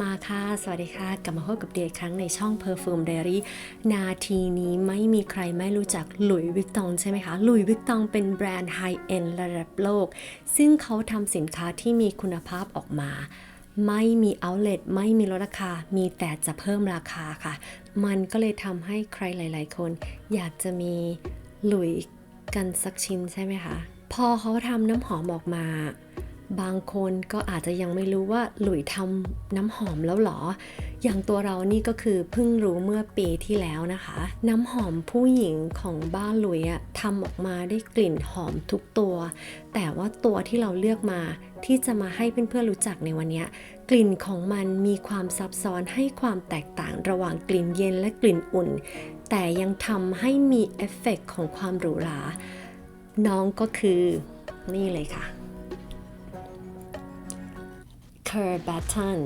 มาค่ะ สวัสดีค่ะ กลับมาพบกับเดียอีกครั้งในช่อง Perfume Diary นาทีนี้ไม่มีใครไม่รู้จักหลุยส์วิกตองใช่ไหมคะ หลุยส์วิกตองเป็นแบรนด์ไฮเอ็นระดับโลก ซึ่งเขาทำสินค้าที่มีคุณภาพออกมา ไม่มีเอาเล t ไม่มีลดราคา มีแต่จะเพิ่มราคาค่ะ มันก็เลยทำให้ใครหลาย ๆ คน อยากจะมีหลุยส์กันสักชิ้นใช่ไหมคะ พอเขาทำน้ำหอมออกมา บางคนก็อาจจะยังไม่รู้ว่าหลุยทำน้ำหอมแล้วหรอ อย่างตัวเรานี่ก็คือเพิ่งรู้เมื่อปีที่แล้วนะคะ น้ำหอมผู้หญิงของบ้านหลุยอะทำออกมาได้กลิ่นหอมทุกตัว แต่ว่าตัวที่เราเลือกมาที่จะมาให้เพื่อนๆรู้จักในวันนี้กลิ่นของมันมีความซับซ้อนให้ความแตกต่างระหว่างกลิ่นเย็นและกลิ่นอุ่น แต่ยังทำให้มีเอฟเฟกต์ของความหรูหราน้องก็คือนี่เลยค่ะ c u r b a t o n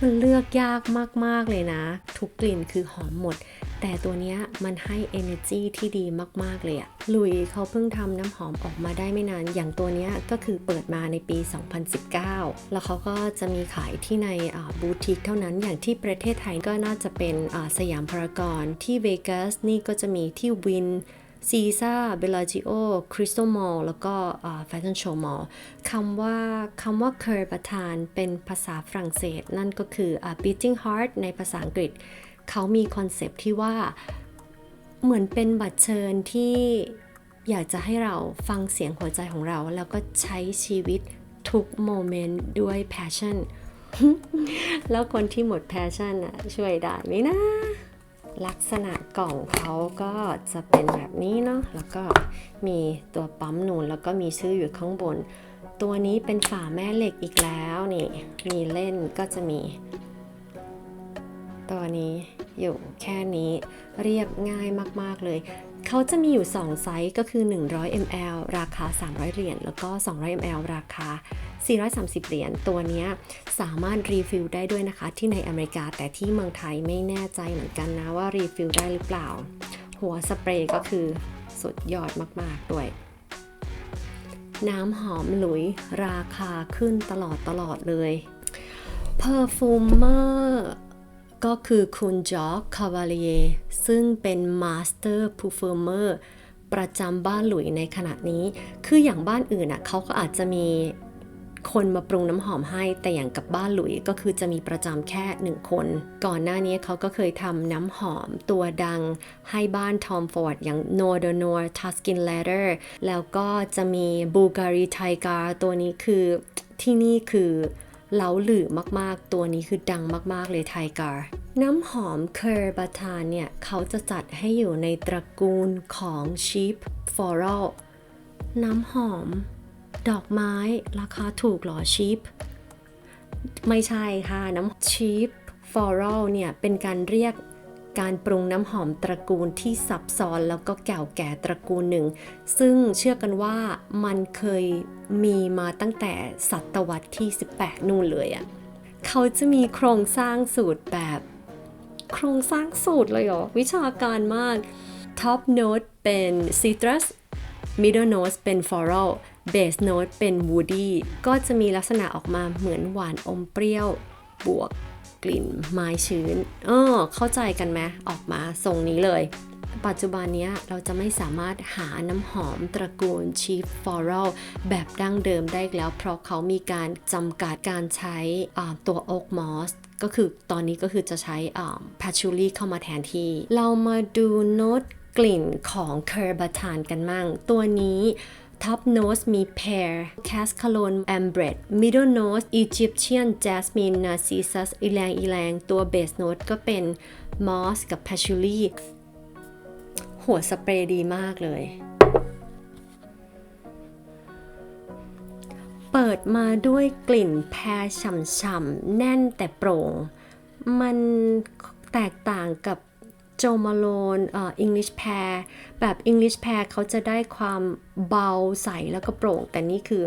มันเลือกยากมาก ๆ เลยนะ ทุกกลิ่นคือหอมหมด แต่ตัวนี้มันให้ energy ที่ดีมาก ๆ เลยอะลุยเขาเพิ่งทำน้ำหอมออกมาได้ไม่นาน อย่างตัวนี้ก็คือเปิดมาในปี 2019 แล้วเขาก็จะมีขายที่ในบูติกเท่านั้น อย่างที่ประเทศไทยก็น่าจะเป็นสยามพารากอนที่เวกัสนี่ก็จะมีที่วิน ซีซ่าเบลาจิโอคริสตัลมอลแล้วก็แฟชั่นโชว์มอลคำว่าคำว่าเคอร์ประธานเป็นภาษาฝรั่งเศส นั่นก็คือ beating heart ในภาษาอังกฤษ เขามีคอนเซปที่ว่าเหมือนเป็นบัตรเชิญที่อยากจะให้เราฟังเสียงหัวใจของเรา แล้วก็ใช้ชีวิตทุกโมเมนต์ด้วย passion แล้วคนที่หมด passion อะช่วยได้ไหมนะ ลักษณะกล่องเขาก็จะเป็นแบบนี้เนาะ แล้วก็มีตัวปั๊มนูนแล้วก็มีชื่ออยู่ข้างบน ตัวนี้เป็นฝาแม่เหล็กอีกแล้วนี่ มีเล่นก็จะมี ตัวนี้อยู่แค่นี้เรียบง่ายมาก ๆ เลย เขาจะมีอยู่ 2 ไซส์ก็คือ 100 ml ราคา 300 เหรียญแล้วก็ 200 ml ราคา 430 เหรียญตัวนี้สามารถรีฟิลได้ด้วยนะคะ ที่ในอเมริกาแต่ที่เมืองไทยไม่แน่ใจเหมือนกันนะว่ารีฟิลได้หรือเปล่า หัวสเปรย์ก็คือสุดยอดมาก ๆ ด้วยน้ำหอมหลุยราคาขึ้นตลอดตลอดเลย Perfumer ก็คือคุณจอร์คา v า l เ r ซึ่งเป็นมาสเตอร์พูเฟ f เมอร์ประจำบ้านหลุยในขณะนี้ คืออย่างบ้านอื่นอะเขาก็อาจจะมีคนมาปรุงน้ำหอมให้ แต่อย่างกับบ้านหลุยก็คือจะมีประจำแค่หนึ่งคน ก่อนหน้านี้เขาก็เคยทำน้ำหอมตัวดังให้บ้านทอมฟอร์ดอย่าง n o r d e r n o r Tuscan Leather แล้วก็จะมี Bulgari Tiger ตัวนี้คือที่นี่คือ เล้าหลือมากๆ ตัวนี้คือดังมากๆเลยไทการ์น้ำหอมเคอร์บาทานเนี่ย เขาจะจัดให้อยู่ในตระกูลของ Cheap Floral น้ำหอม ดอกไม้ราคาถูกหรอ Cheap ไม่ใช่ค่ะ น้ำ Cheap Floral เนี่ย เป็นการเรียก การปรุงน้ำหอมตระกูลที่ซับซ้อนแล้วก็เก่าแก่ตระกูลหนึ่ง ซึ่งเชื่อกันว่ามันเคยมีมาตั้งแต่ศตวรรษที่ 18 นู่นเลยอะ่ะเขาจะมีโครงสร้างสูตรแบบ โครงสร้างสูตรเลยเหรอ วิชาการมาก Top Note เป็น Citrus Middle Note เป็น Floral Base Note เป็น Woody ก็จะมีลักษณะออกมาเหมือนหวานอมเปรี้ยวบวก กลิ่นไม้ชื้นเออเข้าใจกันไหมออกมาทรงนี้เลย ปัจจุบันนี้เราจะไม่สามารถหาน้ำหอมตระกูล Cheap Floral แบบดั้งเดิมได้แล้ว เพราะเขามีการจำกัดการใช้ตัว Oak Moss ก็คือตอนนี้ก็คือจะใช้ Patchouli เข้ามาแทนที่ เรามาดูโน้ตกลิ่นของ c u r b a t a n กันมั่ง ตัวนี้ Top Notes มี Pear Cascalon Ambred Middle Notes Egyptian Jasmine Narcissus อีแรงอีแรงตัว Base Note ก็เป็น Moss กับ Patchouli หัวสเปรย์ดีมากเลย เปิดมาด้วยกลิ่นแพรฉ่ำๆ แน่นแต่โปร่ง มันแตกต่างกับ โจมาโลนอ่อ English Pear แบบ English Pear เขาจะได้ความเบาใสแล้วก็โปร่ง แต่นี่คือ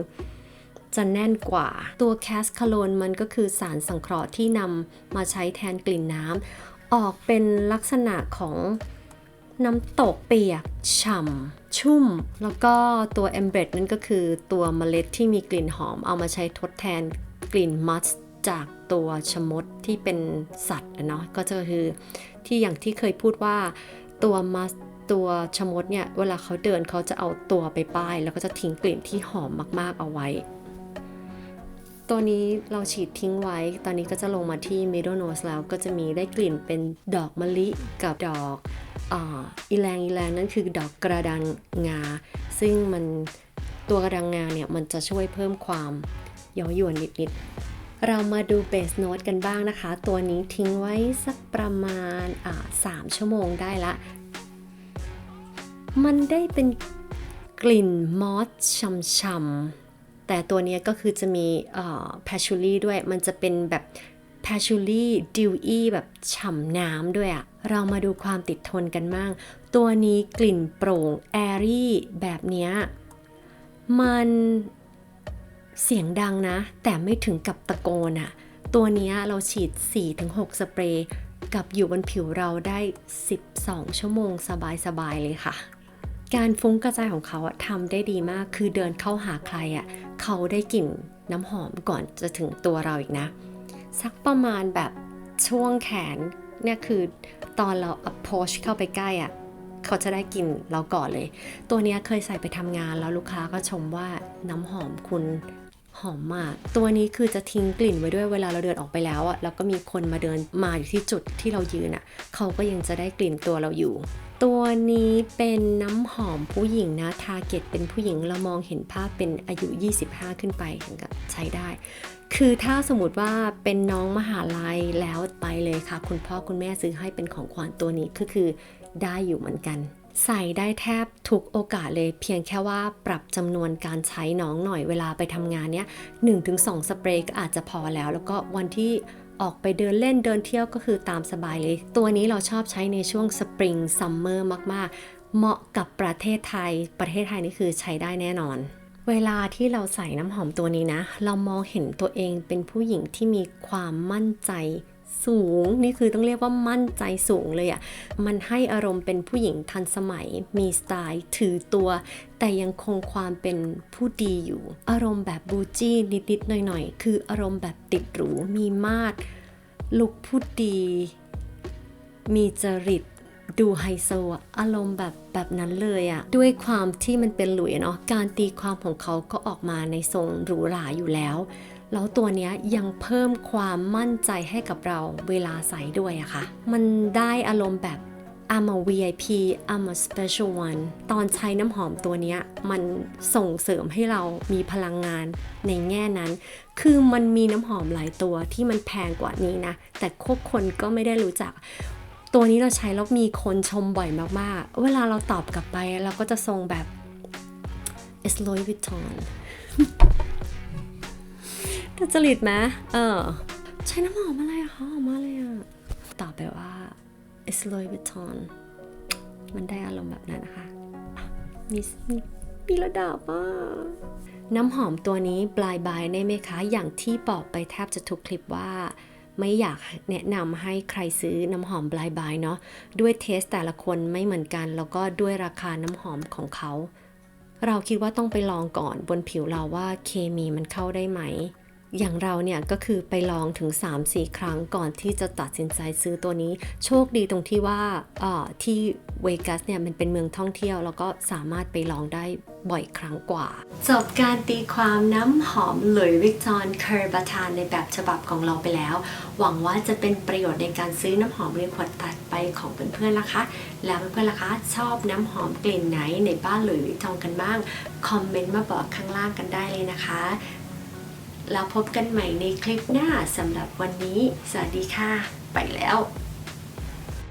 จะแน่นกว่า ตัวแคสคาโลนมันก็คือสารสังเคราะห์ที่นำมาใช้แทนกลิ่นน้ำออกเป็นลักษณะของน้ำตกเปียก ฉ่ำ ชุ่ม แล้วก็ตัวเอมเบรดนั่นก็คือตัวเมล็ดที่มีกลิ่นหอมเอามาใช้ทดแทนกลิ่นมัสจากตัวชมดที่เป็นสัตว์อะเนาะก็จะคือ ที่อย่างที่เคยพูดว่าตัวมัสตัวชมดเนี่ยเวลาเขาเดินเขาจะเอาตัวไปป้าย แล้วก็จะทิ้งกลิ่นที่หอมมากๆเอาไว้ ตัวนี้เราฉีดทิ้งไว้ ตอนนี้ก็จะลงมาที่ middle nose แล้วก็จะมีได้กลิ่นเป็นดอกมะลิกับดอกอีแรงอีแรงนั่นคือดอกกระดังงา ซึ่งมันตัวกระดังงาเนี่ยมันจะช่วยเพิ่มความเย้ายวนนิดๆ เรามาดูเบสโน t กันบ้างนะคะ ตัวนี้ทิ้งไว้สักประมาณสามชั่วโมงได้ละ มันได้เป็นกลิ่นมอสช่ำๆ แต่ตัวนี้ก็คือจะมีแพชชูรี่ด้วย มันจะเป็นแบบแพชชูรี่ดิวอี้แบบฉ่ำน้ำด้วยอะเรามาดูความติดทนกันบ้าง ตัวนี้กลิ่นโปร่งแอรี่แบบเนี้ยมัน เสียงดังนะ แต่ไม่ถึงกับตะโกนอะตัวนี้เราฉีด 4-6 สเปรย์กับอยู่บนผิวเราได้ 12 ชั่วโมงสบายๆเลยค่ะ การฟุ้งกระจายของเขาทำได้ดีมากคือเดินเข้าหาใครอะเขาได้กลิ่นน้ำหอมก่อนจะถึงตัวเราอีกนะ สักประมาณแบบช่วงแขนเนี่ยคือตอนเรา approach เข้าไปใกล้อะเขาจะได้กลิ่นเราก่อนเลย ตัวนี้เคยใส่ไปทำงานแล้วลูกค้าก็ชมว่าน้ำหอมคุณ หอมมาก ตัวนี้คือจะทิ้งกลิ่นไว้ด้วยเวลาเราเดินออกไปแล้วอะแล้วก็มีคนมาเดินมาอยู่ที่จุดที่เรายืนอะเขาก็ยังจะได้กลิ่นตัวเราอยู่ ตัวนี้เป็นน้ำหอมผู้หญิงนะ ทาเก็ตเป็นผู้หญิงเรามองเห็นภาพเป็นอายุ 25 ขึ้นไปถึงกับใช้ได้คือถ้าสมมติว่าเป็นน้องมหาลัยแล้วไปเลยค่ะ คุณพ่อคุณแม่ซื้อให้เป็นของขวัญตัวนี้ก็คือได้อยู่เหมือนกัน ใส่ได้แทบทุกโอกาสเลยเพียงแค่ว่าปรับจำนวนการใช้น้องหน่อยเวลาไปทำงานเนี้ย1-2 สเปรย์ก็อาจจะพอแล้ว แล้วก็วันที่ออกไปเดินเล่นเดินเที่ยวก็คือตามสบายเลย ตัวนี้เราชอบใช้ในช่วงสปริงซัมเมอร์มาก ๆ เหมาะกับประเทศไทย ประเทศไทยนี่คือใช้ได้แน่นอน เวลาที่เราใส่น้ำหอมตัวนี้นะ เรามองเห็นตัวเองเป็นผู้หญิงที่มีความมั่นใจ สูง นี่คือต้องเรียกว่ามั่นใจสูงเลยอะ่ะ มันให้อารมณ์เป็นผู้หญิงทันสมัย มีสไตล์ถือตัว แต่ยังคงความเป็นผู้ดีอยู่ อารมณ์แบบบูจี้นิดๆหน่อยๆ คืออารมณ์แบบติดหรู มีมาดลุกผู้ดี มีจริตดูไฮโซอะอารมณ์แบบแบบนั้นเลยอะด้วยความที่มันเป็นหลุยเนาะการตีความของเขาก็ออกมาในทรงหรูหราอยู่แล้ว แล้วตัวเนี้ยยังเพิ่มความมั่นใจให้กับเราเวลาใส่ด้วยอะค่ะ มันได้อารมณ์แบบ I'm a VIP I'm a special one ตอนใช้น้ำหอมตัวนี้มันส่งเสริมให้เรามีพลังงานในแง่นั้น คือมันมีน้ำหอมหลายตัวที่มันแพงกว่านี้นะ แต่คบคนก็ไม่ได้รู้จัก ตัวนี้เราใช้แล้วมีคนชมบ่อยมากๆ เวลาเราตอบกลับไปเราก็จะทรงแบบ It's Louis Vuitton แต่จริตไหมเออ ใช้น้ำหอมอะไรอะคะหอมมากเลยอะตอบไปว่า It's Louis Vuitton มันได้อารมณ์แบบนั้นนะคะ มีมีมีระดับอะน้ำหอมตัวนี้ปลายบายได้ไหมคะ อย่างที่บอกไปแทบจะทุกคลิปว่าไม่อยากแนะนำให้ใครซื้อน้ำหอมบลายบายเนาะด้วยเทสแต่ละคนไม่เหมือนกัน แล้วก็ด้วยราคาน้ำหอมของเขา เราคิดว่าต้องไปลองก่อนบนผิวเราว่าเคมีมันเข้าได้ไหม อย่างเราเนี่ยก็คือไปลองถึง 3-4 ครั้งก่อนที่จะตัดสินใจซื้อตัวนี้ โชคดีตรงที่ว่าที่เวกัสเนี่ยมันเป็นเมืองท่องเที่ยว แล้วก็สามารถไปลองได้บ่อยครั้งกว่า จบการตีความน้ำหอมหลุยวิกตอนเคอร์บาทานในแบบฉบับของเราไปแล้ว หวังว่าจะเป็นประโยชน์ในการซื้อน้ำหอมในขวดตัดไปของเพื่อนๆนะคะ แล้วเพื่อนๆล่ะคะชอบน้ำหอมกลิ่นไหนในบ้านหลุยวิกตองกันบ้างคอมเมนต์มาบอกข้างล่างกันได้เลยนะคะ แล้วพบกันใหม่ในคลิปหน้าสำหรับวันนี้ สวัสดีค่ะ ไปแล้ว